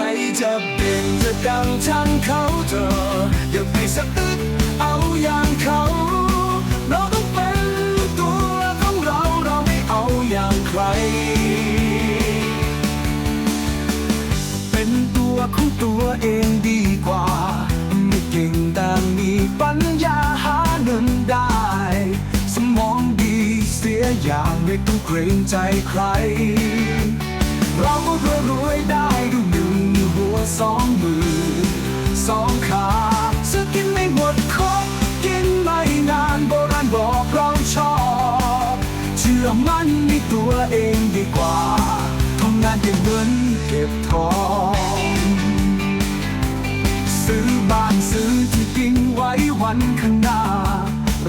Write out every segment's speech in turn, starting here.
รจะเป็นจะดังช่างเขาเธออย่าไปสะอึกเอาอย่างเขา เราต้องเป็นตัวของเราเราไม่เอาอย่างใคร เป็นตัวของตัวเองดีกว่า ไม่เก่งแต่มีปัญญาหาเงินได้ สมองดีเสียอย่างไม่ต้องเกรงใจใคร เราก็รวยได้ด้วยหนึ่ มันในตัวเองดีกว่าทำงานเก็บเงินเก็บทอง ซื้อบ้านซื้อที่กินไว้วันข้างหน้า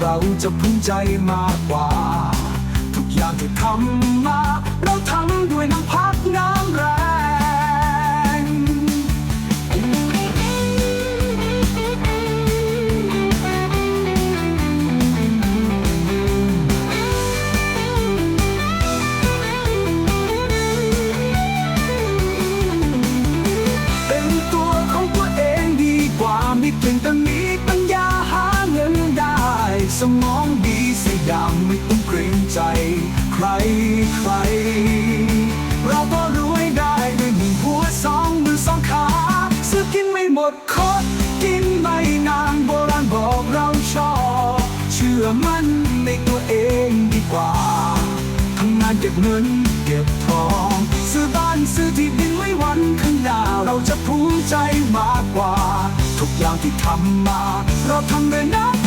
เราจะภูมิใจมากกว่า ทุกอย่างที่ทำ ว่าไม่เก่งแต่มีปัญญาหาเงินได้ สมองดีสยามไม่ต้องเกรงใจ ใครใคร เราก็รวยได้ด้วยหนึ่งหัวสองมือสองขาซื้อกินไม่หมดคดกินไม่นานโบราณบอกเราชอบเชื่อมั่นในตัวเองดีกว่าทำงานเก็บเงินเก็บทอง ซื้อบ้านซื้อที่ดินไว้วันข้างหน้าเราจะภูมิใจมากกว่า อย่างที่ทำมา เราทำด้วยน้ำ